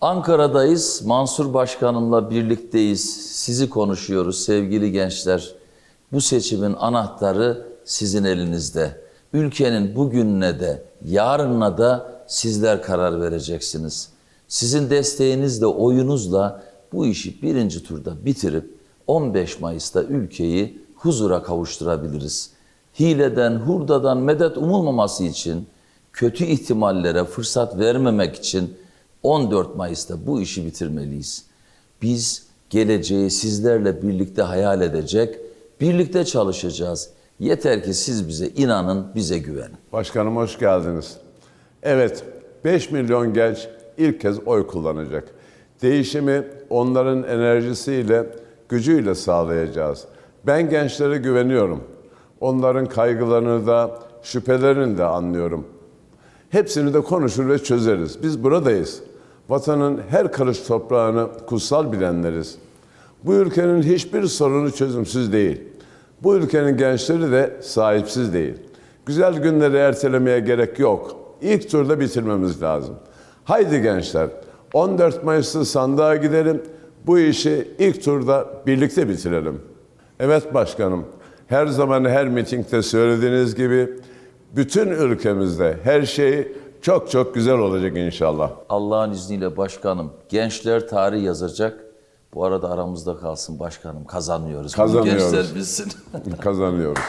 Ankara'dayız. Mansur Başkanımla birlikteyiz. Sizi konuşuyoruz sevgili gençler. Bu seçimin anahtarı sizin elinizde. Ülkenin bugününe de yarınına da sizler karar vereceksiniz. Sizin desteğinizle, oyunuzla bu işi birinci turda bitirip 15 Mayıs'ta ülkeyi huzura kavuşturabiliriz. Hileden, hurdadan medet umulmaması için, kötü ihtimallere fırsat vermemek için 14 Mayıs'ta bu işi bitirmeliyiz. Biz geleceği sizlerle birlikte hayal edecek, birlikte çalışacağız. Yeter ki siz bize inanın, bize güvenin. Başkanım hoş geldiniz. Evet, 5 milyon genç ilk kez oy kullanacak. Değişimi onların enerjisiyle, gücüyle sağlayacağız. Ben gençlere güveniyorum. Onların kaygılarını da, şüphelerini de anlıyorum. Hepsini de konuşur ve çözeriz. Biz buradayız. Vatanın her karış toprağını kutsal bilenleriz. Bu ülkenin hiçbir sorunu çözümsüz değil. Bu ülkenin gençleri de sahipsiz değil. Güzel günleri ertelemeye gerek yok. İlk turda bitirmemiz lazım. Haydi gençler, 14 Mayıs'ta sandığa gidelim. Bu işi ilk turda birlikte bitirelim. Evet başkanım, her zaman her mitingde söylediğiniz gibi bütün ülkemizde her şey çok çok güzel olacak inşallah. Allah'ın izniyle başkanım, gençler tarih yazacak. Bu arada aramızda kalsın başkanım, kazanıyoruz. Bunu Kazanıyoruz. Gençler bilsin. Kazanıyoruz.